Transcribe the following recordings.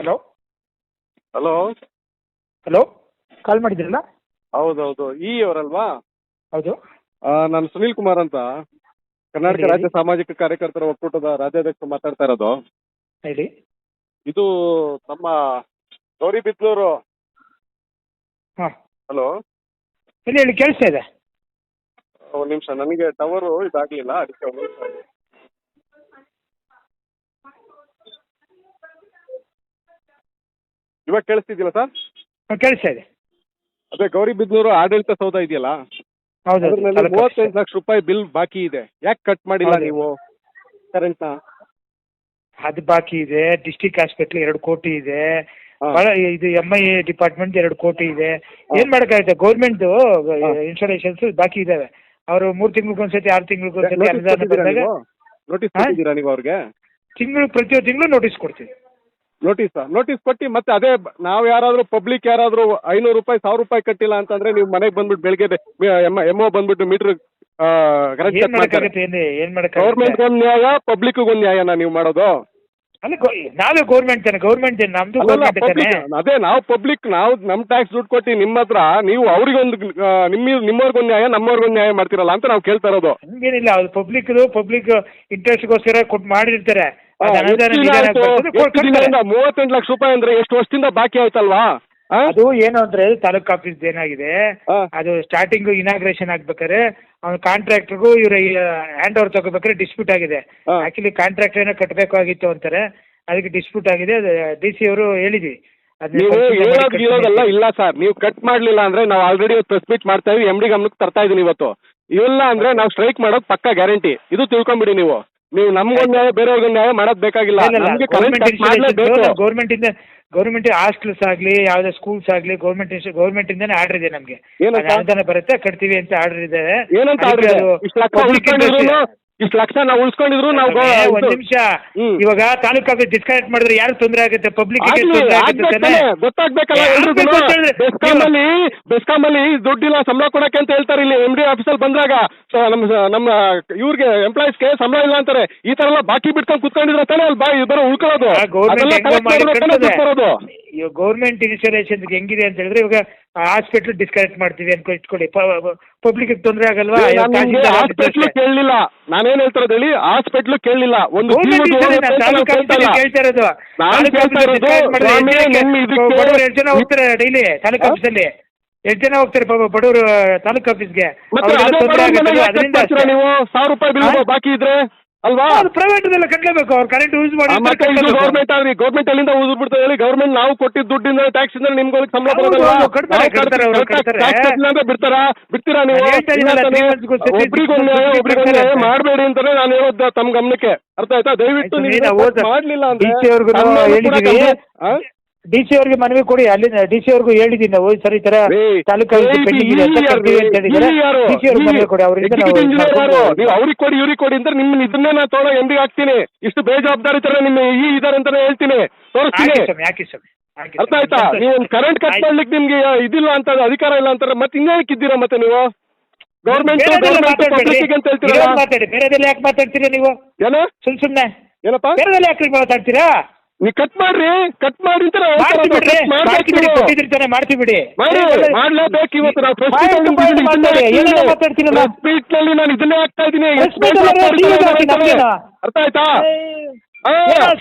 Hello hello hello call ಮಾಡಿದ್ರಲ್ಲ ಹೌದೌದು. ಈ ಅವರಲ್ವಾ? ಹೌದು. ನಾನು ಸುನೀಲ್ ಕುಮಾರ್ ಅಂತ. ಕರ್ನಾಟಕ ರಾಜ್ಯ ಸಾಮಾಜಿಕ ಕಾರ್ಯಕರ್ತರ ಒಕ್ಕೂಟದ ರಾಜ್ಯಾಧ್ಯಕ್ಷ ಮಾತಾಡ್ತಾ ಇರೋದು. ಹೇಳಿ. ಇದು ನಮ್ಮ ಗೌರಿಬಿದ್ಲೂರು ಹಾಂ. ಹಲೋ ಹೇಳಿ ಹೇಳಿ ಕೇಳಿಸ್ತಾ ಇದೆ. ಒಂದು ನಿಮಿಷ. ನನಗೆ ಟವರು ಇದಾಗ್ಲಿಲ್ಲ ಅದಕ್ಕೆ ಒಂದ್ ನಿಮಿಷ. ಇವಾಗ ಕೇಳಿಸ್ತಿದ್ಯಲ್ಲ ಸರ್? ಕೇಳಿಸ್ತಾ ಇದೆ. ಅದೇ ಗೌರಿಬಿದ್ನೂರು ಆಡಳಿತ ಸೌಧ ಇದೆಯಲ್ಲ? ಹೌದು ಹೌದು, ಅದ್ರಲ್ಲಿ ತಾಲೂಕು ಲಕ್ಷ ರೂಪಾಯಿ ಬಿಲ್ ಬಾಕಿ ಇದೆ. ಯಾಕೆ ಕಟ್ ಮಾಡಿಲ್ಲ ಹೌದು. ನೀವು? ಕರೆಂಟ್ನ? ಅದು ಬಾಕಿ ಇದೆ. ಡಿಸ್ಟಿಕ್ ಹಾಸ್ಪಿಟ್ಲ್ ಎರಡು ಕೋಟಿ ಇದೆ. ಹಾ. ಬಹಳ ಇದು ಎಂ ಐ ಡಿಪಾರ್ಟ್ಮೆಂಟ್ ಎರಡು ಕೋಟಿ ಇದೆ. ಏನ್ ಮಾಡಕ್ಕಾಗುತ್ತೆ? ಗೌರ್ಮೆಂಟ್. ಇನ್ಸ್ಟಾಲೇಷನ್ಸ್ ಬಾಕಿ ಇದಾವೆ ಅವರು ಮೂರ್ ತಿಂಗಳಿಗೊಂದ್ಸತಿ ಆರು ತಿಂಗಳಿಗೊಂದ್ಸತಿ ನೋಟಿಸ್ ಅನುದಾನ ಕೊಟ್ಟಿದ್ದೀರಾ ಬಂದಾಗ ನೀವು? ನೋಟಿಸ್ ಹಾ? ಕೊಟ್ಟಿದ್ದೀರಾ ನೀವು ಅವ್ರಿಗೆ? ತಿಂಗಳು ಪ್ರತಿ ತಿಂಗಳು ನೋಟಿಸ್ ಕೊಡ್ತೀವಿ. ನೋಟಿಸ್ ನೋಟಿಸ್ ಕೊಟ್ಟು ಮತ್ತೆ ಅದೇ ನಾವು ಯಾರಾದ್ರೂ ಪಬ್ಲಿಕ್ ಯಾರಾದ್ರೂ ಐನೂರು ರೂಪಾಯಿ ಸಾವಿರ ರೂಪಾಯಿ ಕಟ್ಟಿಲ್ಲ ಅಂತಂದ್ರೆ ನೀವು ಮನೆಗೆ ಬಂದ್ಬಿಟ್ಟು ಬೆಳಗ್ಗೆ ಎಂ ಒ ಬಂದ್ಬಿಟ್ಟು ಮೀಟರ್ ಕರೆಕ್ಟ್ ಏನ್ ಕಟ್ ಮಾಡ್ತಾರೆ. ಮಾಡಕ್ಕಾಗುತ್ತೆ ಏನ್ ಏನ್ ಗೌರ್ಮೆಂಟ್ ಒಂದ್ ನ್ಯಾಯ ಪಬ್ಲಿಕ್ ಒಂದ್ ನ್ಯಾಯನ ನೀವು ಮಾಡೋದು. ಅಲ್ಲ ಗೌ- ನಾವೇ ಗೌರ್ಮೆಂಟ್ ತಾನೆ. ಗೌರ್ಮೆಂಟ್ ನಮ್ದು ಅಲ್ಲಲ್ಲ ಗೌರ್ಮೆಂಟ್ ತಾನೆ? ಪಬ್ಲಿಕ್ ಅದೇ ನಾವು ಪಬ್ಲಿಕ್ ನಾವು ನಮ್ ಟ್ಯಾಕ್ಸ್ ದುಡ್ಡು ಕೊಟ್ಟು ನಿಮ್ಮ ಹತ್ರ ನೀವು ಅವ್ರಿಗೊಂದು ಆ, ನಿಮ್ಮ ನಿಮ್ಮವ್ರಿಗೊಂದು ನ್ಯಾಯ ನಮ್ಮವ್ರಿಗೊಂದು ನ್ಯಾಯ ಮಾಡ್ತಿರಲ್ಲ ಅಂತ ನಾವು ಕೇಳ್ತಾ ಇರೋದು. ಹಂಗೇನಿಲ್ಲ ಅದು ಪಬ್ಲಿಕ್ ಪಬ್ಲಿಕ್ ಇಂಟ್ರೆಸ್ಟ್ಗೋಸ್ಕರ ಕೊಟ್ಟು ಮಾಡಿರ್ತಾರೆ. ಮೂವತ್ತೆಂಟು ಲಕ್ಷ ರೂಪಾಯಿ ಅಂದ್ರೆ ಎಷ್ಟು ವರ್ಷದಿಂದ ಬಾಕಿ ಆಯ್ತಲ್ವಾ? ಅದು ಏನು ಅಂದ್ರೆ ತಾಲೂಕ್ ಆಫೀಸ್ ಏನಾಗಿದೆ? ಅದು ಸ್ಟಾರ್ಟಿಂಗ್ ಇನಾಗ್ರೇಷನ್ ಆಗ್ಬೇಕಾದ್ರೆ ಅವ್ನ ಕಾಂಟ್ರಾಕ್ಟರ್ಗೂ ಇವ್ರ ಹ್ಯಾಂಡ್ ಓವರ್ ತಗೋಬೇಕಾದ್ರೆ ಡಿಸ್ಪ್ಯೂಟ್ ಆಗಿದೆ. ಆಕ್ಚುಲಿ ಕಾಂಟ್ರಾಕ್ಟರ್ ಏನೋ ಕಟ್ಟಬೇಕಾಗಿತ್ತು ಅಂತಾರೆ. ಅದಕ್ಕೆ ಡಿಸ್ಪ್ಯೂಟ್ ಆಗಿದೆ. ಡಿ ಸಿ ಅವರು ಹೇಳಿದ್ವಿ. ನೀವು ಇರೋದೆಲ್ಲ ಇಲ್ಲ ಸರ್. ನೀವು ಕಟ್ ಮಾಡ್ಲಿಲ್ಲ ಅಂದ್ರೆ ನಾವು ಆಲ್ರೆಡಿ ಪ್ರೆಸ್ ಮೀಟ್ ಮಾಡ್ತಾ ಇದೀವಿ. ಎಂ ಡಿ ಗಮನಕ್ಕೆ ತರ್ತಾ ಇದೀನಿ ಇವತ್ತು. ಇಲ್ಲ ಅಂದ್ರೆ ನಾವು ಸ್ಟ್ರೈಕ್ ಮಾಡೋದು ಪಕ್ಕ ಗ್ಯಾರಂಟಿ ಇದು ತಿಳ್ಕೊಂಬಿಡಿ ನೀವು. ನೀವು ನಮ್ಗೊಂದ್ ನ್ಯಾಯ ಬೇರೆಯವ್ರಿಗೊಂದ್ ನ್ಯಾಯ ಮಾಡೋದು ಬೇಕಾಗಿಲ್ಲ. ನಮ್ಗೆ ಕರೆಂಟ್ ಕಟ್ ಮಾಡ್ಲೇಬೇಕು ಗೌರ್ಮೆಂಟ್ ಇಂದ ಗೌರ್ಮೆಂಟ್ ಹಾಸ್ಟೆಲ್ಸ್ ಆಗ್ಲಿ ಯಾವುದೇ ಸ್ಕೂಲ್ಸ್ ಆಗ್ಲಿ ಗೌರ್ಮೆಂಟ್ ಗೌರ್ಮೆಂಟ್ ಇಂದಾನೆ ಆರ್ಡರ್ ಇದೆ ನಮ್ಗೆ. ಅನುದಾನ ಬರುತ್ತೆ ಕಟ್ತೀವಿ ಅಂತ ಆರ್ಡರ್ ಇದೆ. ಏನಂತ ಇಷ್ಟು ಲಕ್ಷ ನಾವು ಉಳಿಸ್ಕೊಂಡಿದ್ರು ನಾವು ಗೋ- ಒಂದ್ ಇದು- ನಿಮಿಷ. ಹ್ಮ್. ಇವಾಗ ತಾಲೂಕ್ ಆಫೀಸ್ ಡಿಸ್ಕನೆಕ್ಟ್ ಮಾಡಿದ್ರೆ ಯಾರು ತೊಂದರೆ ಆಗುತ್ತೆ? ಪಬ್ಲಿಕ್ ಆಗ್ಲಿ, ಗೊತ್ತಾಗ್ಬೇಕಲ್ಲ ಏ, ಅಲ್ಲಿ ಆಗ್ಬೇಕು ಅಂತ ಹೇಳಿದ್ರೆ- ಬೆಸ್ಕಾಮಲ್ಲಿ ಬೆಸ್ಕಾಮಲ್ಲಿ ದುಡ್ಡಿಲ್ಲ ಸಂಬಳ ಕೊಡಕ್ಕೆ ಅಂತ ಹೇಳ್ತಾರೆ ಇಲ್ಲಿ ಎಂ ಡಿ ಆಫೀಸಲ್ಲಿ ಬಂದಾಗ. ಸ- ನಮ್ಮ ಸ- ನಮ್ಮ ಇವ್ರಿಗೆ ಎಂಪ್ಲಾಯೀಸ್ಗೆ ಸಂಬಳ ಇಲ್ಲ ಅಂತಾರೆ. ಈ ತರ ಎಲ್ಲ ಬಾಕಿ ಬಿಟ್ಕೊಂಡು ಕುತ್ಕೊಂಡಿದ್ರೆ ತಾನೇ ಅಲ್ಲಿ ಬಾ ಇಬ್ಬರ ಉಳ್ಕೊಳ್ಳೋದು. ಅದೆಲ್ಲ collect ಮಾಡಿದ್ರೆ ತಾನೇ ದುಡ್ಡು ಬರೋದು ಇವಾಗ ಗೌರ್ಮೆಂಟ್ ಇನ್ಸ್ಟಾಲೇಷನ್ ಹೆಂಗಿದೆ ಅಂತ ಹೇಳಿದ್ರೆ ಇವಾಗ ಹಾಸ್ಪಿಟಲ್ ಡಿಸ್ಕನೆಕ್ಟ್ ಮಾಡ್ತೀವಿ ಅನ್ಕೊ ಇಟ್ಕೊಳ್ಳಿ. ಪಬ್ಲಿಕ್ ತೊಂದರೆ ಆಗಲ್ವಾ? ಹಾಸ್ಪಿಟ್ಲ್ ಕೇಳಲಿಲ್ಲ. ನಾನೇನ್ ಹೇಳ್ತಾರದು ಹೇಳಿ? ಹಾಸ್ಪಿಟ್ಲು ಕೇಳಲಿಲ್ಲ. ಒಂದು ಇರೋದು. ಇರೋದು ಬಡವ್ರು ಜನ ಹೋಗ್ತಾರೆ ಡೈಲಿ ತಾಲೂಕ್? ಆಫೀಸಲ್ಲಿ ಎಷ್ಟು ಜನ ಹೋಗ್ತಾರೆ ಪಾಪ ಬಡವರು ತಾಲೂಕ್ ಆಫೀಸ್ಗೆ ಅದರಿಂದ ನೀವು? ಸಾವಿರ ರೂಪಾಯಿ ಬಾಕಿ ಇದ್ರೆ? ಅಲ್ವಾ? ಪ್ರೈವೇಟ್ ಕಟ್ಟಲೇಬೇಕು ಅವ್ರು ಕರೆಂಟ್ ಯೂಸ್ ಮಾಡಿ ಆ, ಮತ್ತೆ ಇದು ಗೌರ್ಮೆಂಟ್ ಆಗ್ರಿ ಗೌರ್ಮೆಂಟ್ ಅಲ್ಲಿಂದ ಊದ್ರು ಬಿಡ್ತಾರೆ ಹೇಳಿ ಗೌರ್ಮೆಂಟ್ ನಾವು ಕೊಟ್ಟಿದ್ದ ದುಡ್ಡಿಂದ ಟ್ಯಾಕ್ಸ್ ಇಂದ ನಿಮ್ಗೆ ಹೋಗಿ ಸಂಬಳ ಅಂದ್ರೆ ಬಿಡ್ತಾರಾ? ಬಿಡ್ತೀರಾ ನೀವು? ಒಬ್ರಿಗೊಂದು ಒಬ್ರಿಗೊಂದು ನ್ಯಾಯ ಮಾಡಬೇಡಿ ಅಂತಾನೆ ನಾನು ಹೇಳೋದು ತಮ್ಮ ಗಮನಕ್ಕೆ. ಅರ್ಥ ಆಯ್ತಾ? ದಯವಿಟ್ಟು ನೀವು ಮಾಡ್ಲಿಲ್ಲ ಅಂದ್ರೆ ಡಿ ಸಿ ಅವ್ರಿಗೆ ಮನವಿ ಕೊಡಿ ಅಲ್ಲಿ ಡಿ ಸಿ ಅವ್ರಿಗೂ ಹೇಳಿದ್ದೀನಿ ನಾವು ಸರ್ ಈ ತರ ಏ, ತಾಲೂಕು ಪೆಂಡಿಂಗ್ ಇದೆ ಅಂತ ಯಾರು? ಅಂತ ಹೇಳಿದ್ದಾರೆ? ಈ ಯಾರು? ಡಿ ಸಿ ಅವ್ರಿಗೆ ಮನವಿ ಕೊಡಿ ಅವರಿಂದ Executive ಇದು engineer ಯಾರು? ಮಾಡ್ಕೊಂಡು- ನೀವು ಅವ್ರಿಗೆ ಕೊಡಿ ಇವ್ರಿಗೆ ಕೊಡಿ ಅಂದ್ರೆ ನಿಮ್ಮ ಇದನ್ನೇ ನಾನು ತೋಳ ಎಂದಿಗೆ ಹಾಕ್ತೀನಿ? ಇಷ್ಟು ಬೇಜವಾಬ್ದಾರಿ ತರ ನಿಮ್ಮ ಈ ಇದಾರೆ ಅಂತಾನೆ ಹೇಳ್ತೀನಿ. ತೋರಿಸ್ತೀನಿ. ಹಾಕಿ ಸ್ವಾಮಿ ಹಾಕಿ ಸ್ವಾಮಿ ಹಾಕಿ ಅರ್ಥ ಸ್ವಾಮಿ. ಆಯ್ತಾ ನೀವು ಕರೆಂಟ್ ಕಟ್ ಆಯ್ತು. ಮಾಡ್ಲಿಕ್ಕೆ ನಿಮ್ಗೆ ಇದಿಲ್ಲ ಅಂತ ಅಧಿಕಾರ ಇಲ್ಲ ಅಂತಾರೆ ಮತ್ತೆ ಹಿಂಗೆ ಇದ್ದೀರಾ ಮತ್ತೆ ನೀವು? ಗೌರ್ಮೆಂಟ್ ಬೇರೆದೆಲ್ಲ ಗೌರ್ಮೆಂಟ್ ಮಾತಾಡ್ಬೇಡಿ. ಪಬ್ಲಿಕ್ ಅಂತ ಹೇಳ್ತೀರಲ್ಲ? ಇರೋದ್ ಮಾತಾಡಿ ಬೇರೆದೆಲ್ಲ ಯಾಕೆ ಮಾತಾಡ್ತೀರಾ ನೀವು? ಏನೋ? ಸುಮ್ ಸುಮ್ನೆ. ಏನಪ್ಪ? ಬೇರೆದೆಲ್ಲ ಯಾಕೆ ಮಾತಾಡ್ತೀರಾ? ನೀವು ಕಟ್ ಮಾಡ್ರಿ ಕಟ್ ಮಾಡಿ ಅಂತ ನಾವು. ಮಾಡ್ತೀವಿ ಮಾಡ್ಲೇಬೇಕು ಇವತ್ತು ನಾವು ಮಾತಾಡ್ತೀರಲ್ಲ? ನಲ್ಲಿ ನಾನು ಇದನ್ನೇ ಆಗ್ತಾ ಇದ್ದೀನಿ? ಅರ್ಥ ಆಯ್ತಾ.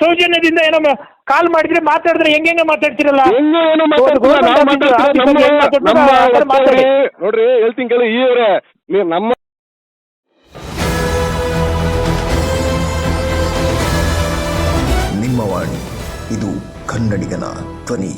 ಸೌಜನ್ಯದಿಂದ ಏನೋ ಕಾಲ್ ಮಾಡಿದ್ರೆ ಮಾತಾಡಿದ್ರೆ ಹೆಂಗ್ ಹೆಂಗೆ ಮಾತಾಡ್ತಿರಲ್ಲ? ನೋಡ್ರಿ ಹೇಳ್ತೀನಿ ಕೇಳಿ ಈ ನಮ್ಮ ಕನ್ನಡಿಗನ ಧ್ವನಿ